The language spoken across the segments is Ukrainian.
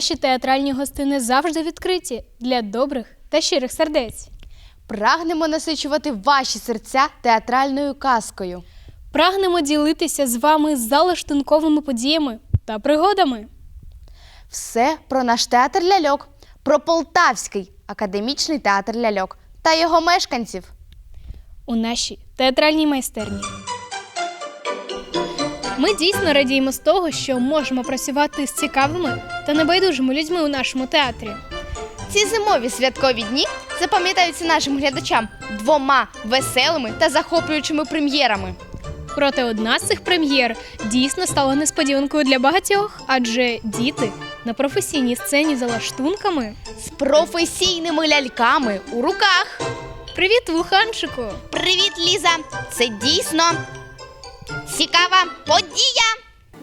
Наші театральні гостини завжди відкриті для добрих та щирих сердець. Прагнемо насичувати ваші серця театральною казкою. Прагнемо ділитися з вами залаштунковими подіями та пригодами. Все про наш театр ляльок, про Полтавський академічний театр ляльок та його мешканців. у нашій театральній майстерні. Ми дійсно радіємо з того, що можемо працювати з цікавими та небайдужими людьми у нашому театрі. Ці зимові святкові дні запам'ятаються нашим глядачам двома веселими та захоплюючими прем'єрами. Проте одна з цих прем'єр дійсно стала несподіванкою для багатьох, адже діти на професійній сцені за лаштунками. З професійними ляльками у руках. Привіт, вуханчику! Привіт, Ліза! Це дійсно цікава подія.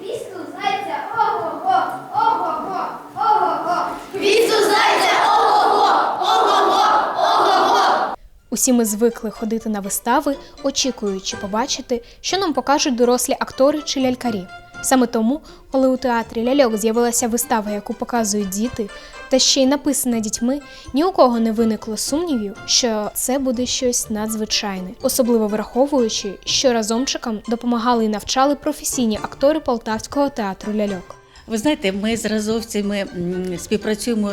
Віску зайця, ого-го, ого-го, ого-го. Віску зайця, ого-го, ого-го, ого-го. Усі ми звикли ходити на вистави, очікуючи побачити, що нам покажуть дорослі актори чи лялькарі. Саме тому, коли у театрі ляльок з'явилася вистава, яку показують діти, та ще й написана дітьми, ні у кого не виникло сумнівів, що це буде щось надзвичайне, особливо враховуючи, що разомчикам допомагали і навчали професійні актори Полтавського театру ляльок. Ви знаєте, ми з разовцями співпрацюємо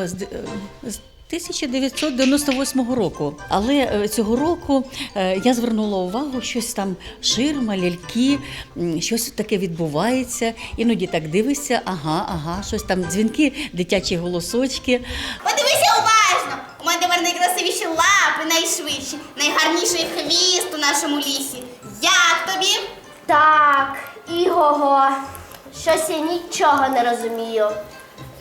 з 1998 року. Але е, цього року е, я звернула увагу, щось там ширма, ляльки, щось таке відбувається. Іноді так дивишся, ага, ага, щось там дзвінки, дитячі голосочки. Подивися уважно. У мене тепер найкрасивіші лапи, найшвидші, найгарніший хвіст у нашому лісі. Як тобі? Так, Ігого, щось я нічого не розумію.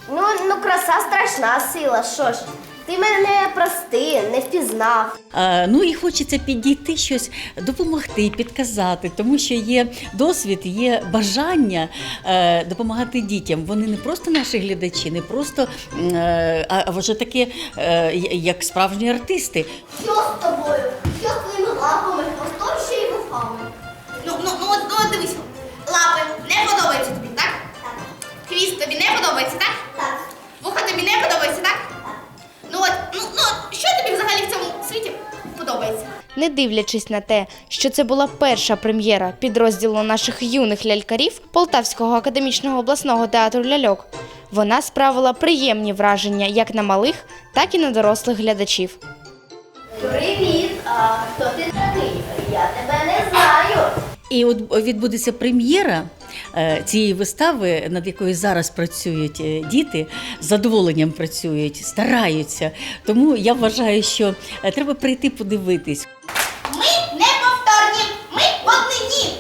Ну, ну краса страшна сила, що ж. Ти мене прости, не впізнав. А, ну і хочеться підійти щось, допомогти, підказати, тому що є досвід, є бажання е, допомагати дітям. Вони не просто наші глядачі, не просто е, а, а вже такі, е, як справжні артисти. Що з тобою? Що з твоїми лапами, хвостом ще й вухами? Ну, ну, ну, от, ну, от дивись. Лапи Не дивлячись на те, що це була перша прем'єра підрозділу наших юних лялькарів Полтавського академічного обласного театру ляльок, вона справила приємні враження як на малих, так і на дорослих глядачів. Привіт, а хто ти такий? Я тебе не. І от відбудеться прем'єра е, цієї вистави, над якою зараз працюють е, діти, з задоволенням працюють, стараються. Тому я вважаю, що е, треба прийти подивитись. Ми неповторні, ми однині.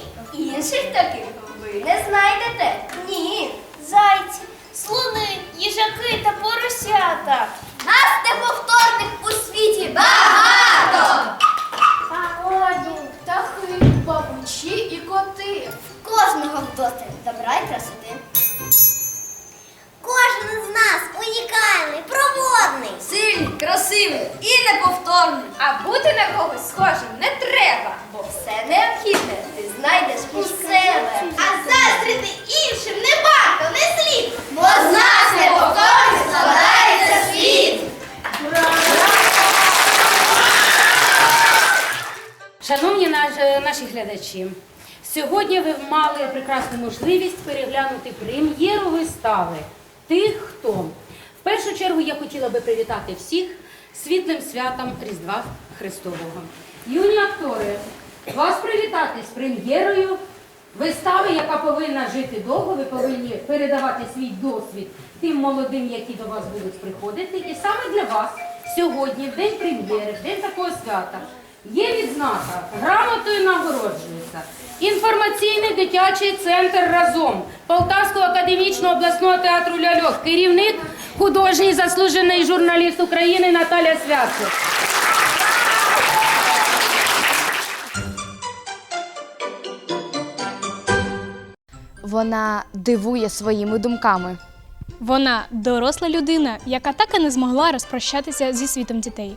Інших таких ви не знайдете? Ні. Зайці, слони, їжаки та поросята. Нас неповторних у світі багато. Наші глядачі, сьогодні ви мали прекрасну можливість переглянути прем'єру вистави Тих, хто. В першу чергу я хотіла би привітати всіх світлим святом Різдва Христового. Юні актори, вас привітати з прем'єрою вистави, яка повинна жити довго. Ви повинні передавати свій досвід тим молодим, які до вас будуть приходити. І саме для вас сьогодні, день прем'єри, в день такого свята, є відзнака, грамотою нагороджується. Інформаційний дитячий центр разом Полтавського академічного обласного театру ляльок, керівник, художній заслужений журналіст України Наталя Святко. Вона дивує своїми думками. Вона доросла людина, яка так і не змогла розпрощатися зі світом дітей.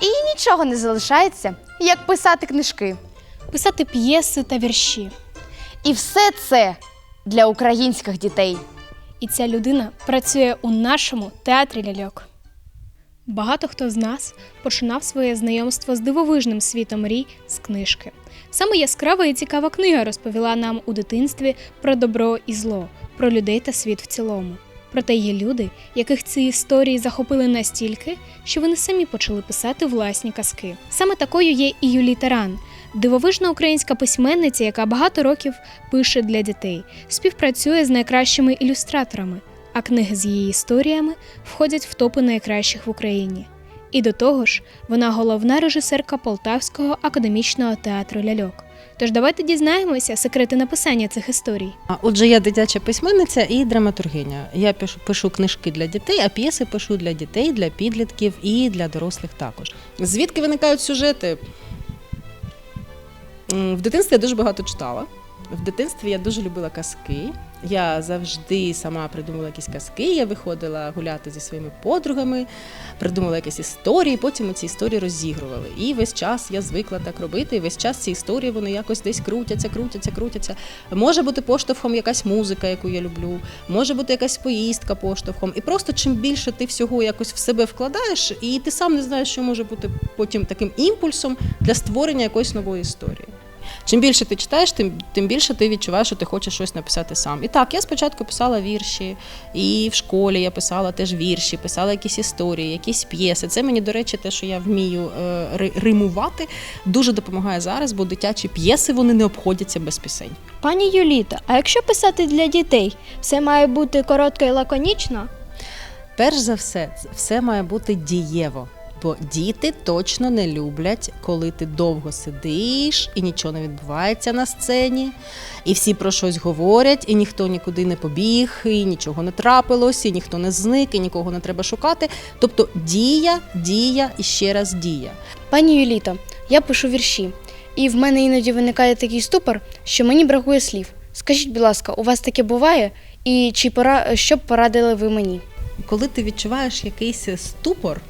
І їй нічого не залишається, як писати книжки. писати п'єси та вірші. І все це для українських дітей. І ця людина працює у нашому театрі ляльок. Багато хто з нас починав своє знайомство з дивовижним світом мрій з книжки. Саме яскрава і цікава книга розповіла нам у дитинстві про добро і зло, про людей та світ в цілому. Проте є люди, яких ці історії захопили настільки, що вони самі почали писати власні казки. Саме такою є і Юлій Таран, дивовижна українська письменниця, яка багато років пише для дітей, співпрацює з найкращими ілюстраторами, а книги з її історіями входять в топи найкращих в Україні. І до того ж, вона головна режисерка Полтавського академічного театру ляльок. Тож давайте дізнаємося секрети написання цих історій. Отже, я дитяча письменниця і драматургиня. Я пишу, пишу книжки для дітей, а п'єси пишу для дітей, для підлітків і для дорослих також. Звідки виникають сюжети? В дитинстві я дуже багато читала. В дитинстві я дуже любила казки. Я завжди сама придумувала якісь казки. Я виходила гуляти зі своїми подругами, придумала якісь історії, потім ми ці історії розігрували. І весь час я звикла так робити. І весь час ці історії вони якось десь крутяться, крутяться, крутяться. Може бути поштовхом якась музика, яку я люблю, може бути якась поїздка поштовхом. І просто чим більше ти всього якось в себе вкладаєш, і ти сам не знаєш, що може бути потім таким імпульсом для створення якоїсь нової історії. Чим більше ти читаєш, тим, тим більше ти відчуваєш, що ти хочеш щось написати сам. І так, я спочатку писала вірші, і в школі я писала теж вірші, писала якісь історії, якісь п'єси. Це мені, до речі, те, що я вмію е, римувати, дуже допомагає зараз, бо дитячі п'єси вони не обходяться без пісень. Пані Юліта, а якщо писати для дітей, все має бути коротко і лаконічно? Перш за все, все має бути дієво. Бо діти точно не люблять, коли ти довго сидиш і нічого не відбувається на сцені, і всі про щось говорять, і ніхто нікуди не побіг, і нічого не трапилось, і ніхто не зник, і нікого не треба шукати. Тобто дія, дія і ще раз дія. Пані Юліто, я пишу вірші, і в мене іноді виникає такий ступор, що мені бракує слів. Скажіть, будь ласка, у вас таке буває? І чи пора що б порадили ви мені? коли ти відчуваєш якийсь ступор,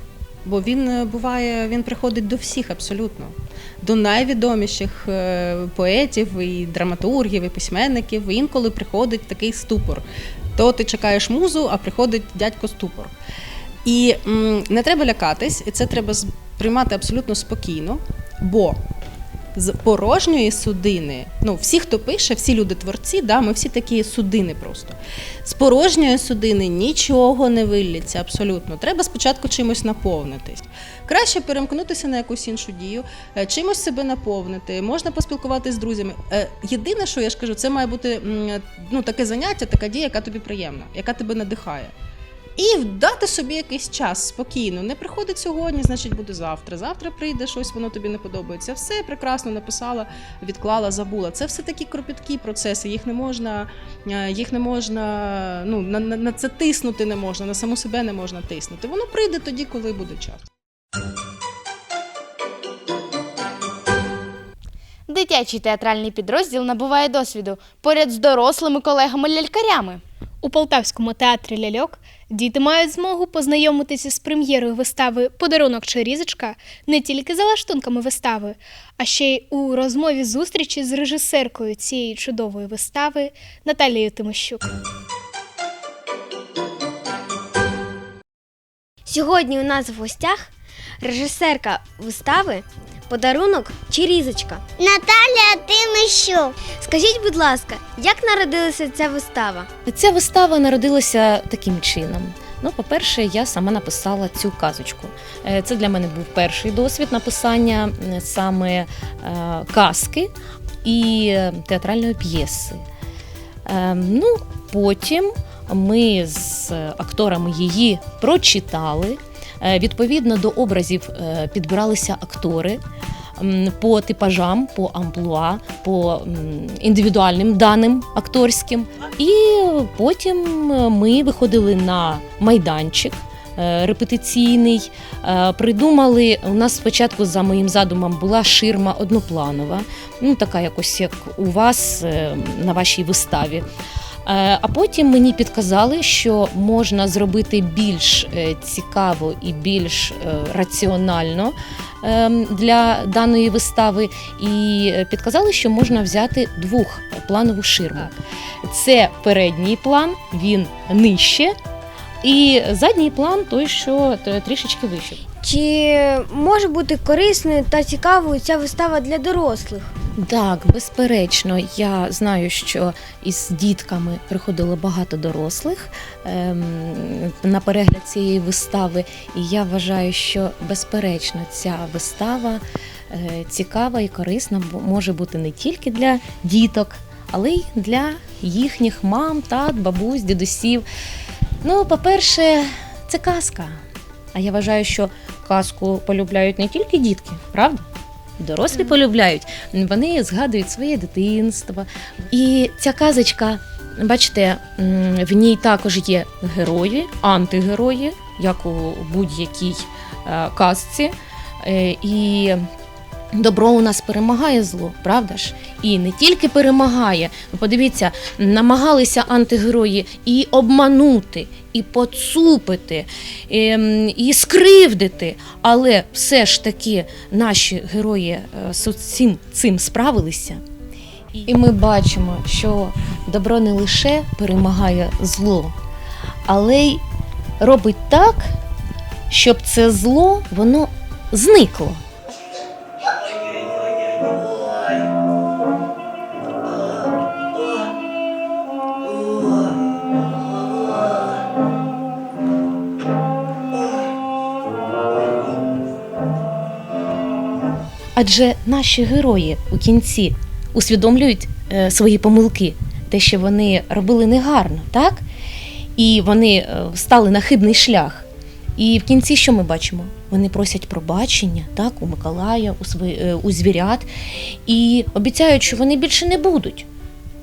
бо він е, буває, він приходить до всіх абсолютно, до найвідоміших е, поетів, і драматургів, і письменників. Інколи приходить такий ступор. То ти чекаєш музу, а приходить дядько ступор. І м, не треба лякатись, і це треба сприймати абсолютно спокійно, бо з порожньої судини, ну всі, хто пише, всі люди творці, да, ми всі такі судини просто. З порожньої судини нічого не виллється абсолютно. Треба спочатку чимось наповнитись. Краще перемкнутися на якусь іншу дію, е, чимось себе наповнити, можна поспілкуватися з друзями. Е, Єдине, що я ж кажу, це має бути ну, таке заняття, така дія, яка тобі приємна, яка тебе надихає. І дати собі якийсь час спокійно. Не приходить сьогодні, значить буде завтра. Завтра прийде щось, воно тобі не подобається. Все прекрасно написала, відклала, забула. Це все такі кропіткі процеси. Їх не можна, е, їх не можна, ну на, на, на це тиснути не можна, на саму себе не можна тиснути. Воно прийде тоді, коли буде час. Дитячий театральний підрозділ набуває досвіду поряд з дорослими колегами-лялькарями. У Полтавському театрі ляльок діти мають змогу познайомитися з прем'єрою вистави Подарунок чи різочка не тільки за лаштунками вистави, а ще й у розмові зустрічі з режисеркою цієї чудової вистави Наталією Тимощук. Сьогодні у нас в гостях режисерка вистави Подарунок чи різочка. Наталя, ти ми що? Скажіть, будь ласка, як народилася ця вистава? Ця вистава народилася таким чином. Ну, по-перше, я сама написала цю казочку. Е, Це для мене був перший досвід написання е, саме е, казки і театральної п'єси. Ну, потім ми з акторами її прочитали. Е, Відповідно до образів е, підбиралися актори по типажам, по амплуа, по індивідуальним даним акторським. І потім е, ми виходили на майданчик. Репетиційний придумали. У нас спочатку за моїм задумом була ширма однопланова, ну така якось як у вас на вашій виставі. Е, А потім мені підказали, що можна зробити більш е, цікаво і більш е, раціонально ем, для даної вистави. І підказали, що можна взяти двохпланову ширму. Це передній план, він нижче, і задній план той, що трішечки вище. Чи може бути корисною та цікавою ця вистава для дорослих? Так, безперечно, я знаю, що із дітками приходило багато дорослих ем, на перегляд цієї вистави, і я вважаю, що безперечно ця вистава е, цікава і корисна, бо може бути не тільки для діток, але й для їхніх мам, тат, бабусь, дідусів. Ну, по-перше, це казка. А я вважаю, що казку полюбляють не тільки дітки, правда? Дорослі полюбляють. Вони згадують своє дитинство. І ця казочка, бачите, в ній також є герої, антигерої, як у будь-якій е, казці. Е, І добро у нас перемагає зло, правда ж? І не тільки перемагає. Подивіться, намагалися антигерої і обманути, і поцупити, ем, і скривдити. Але все ж таки наші герої е, цим, цим справилися. І ми бачимо, що добро не лише перемагає зло, але й робить так, щоб це зло воно зникло. Адже наші герої у кінці усвідомлюють е, свої помилки, те, що вони робили негарно, так? І вони е, стали на хибний шлях. І в кінці що ми бачимо? Вони просять пробачення так, у Миколая, у, свої, е, у звірят, і обіцяють, що вони більше не будуть.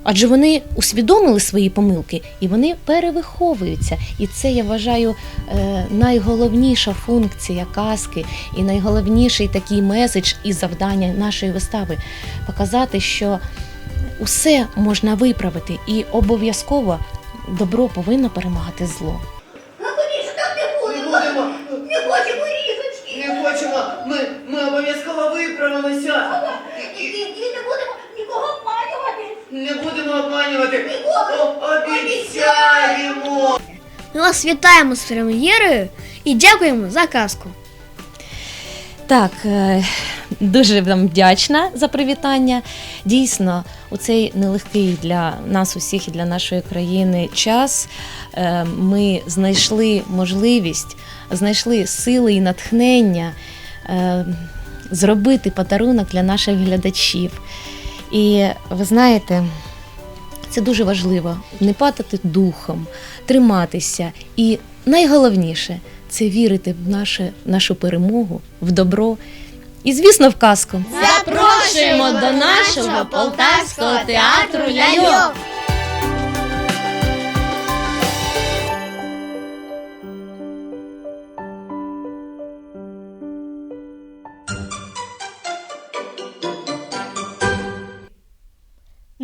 Адже вони усвідомили свої помилки і вони перевиховуються. І це я вважаю е, найголовніша функція казки і найголовніший такий меседж і завдання нашої вистави показати, що усе можна виправити, і обов'язково добро повинно перемагати зло. Не хочемо різочки. Не хочемо. Ми, ми обов'язково виправимося. І, і, і не будемо нікого обманювати. Не будемо обманювати. Обіцяємо. Ми вас вітаємо з прем'єрою і дякуємо за казку. Так, е, дуже вам вдячна за привітання. Дійсно, у цей нелегкий для нас усіх і для нашої країни час е, ми знайшли можливість, знайшли сили і натхнення е, зробити подарунок для наших глядачів. І ви знаєте, це дуже важливо не падати духом, триматися. І найголовніше це вірити в наше, нашу перемогу, в добро і, звісно, в казку. Запрошуємо до нашого полтавського театру ляльок.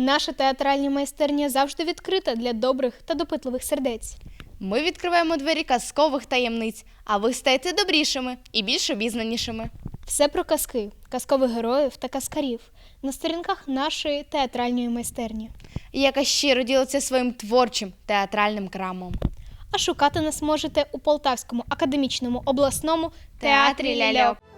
Наша театральна майстерня завжди відкрита для добрих та допитливих сердець. Ми відкриваємо двері казкових таємниць, а ви стаєте добрішими і більш обізнанішими. Все про казки, казкових героїв та казкарів на сторінках нашої театральної майстерні. яка щиро ділиться своїм творчим театральним крамом. А шукати нас можете у Полтавському академічному обласному Театрі ляльок.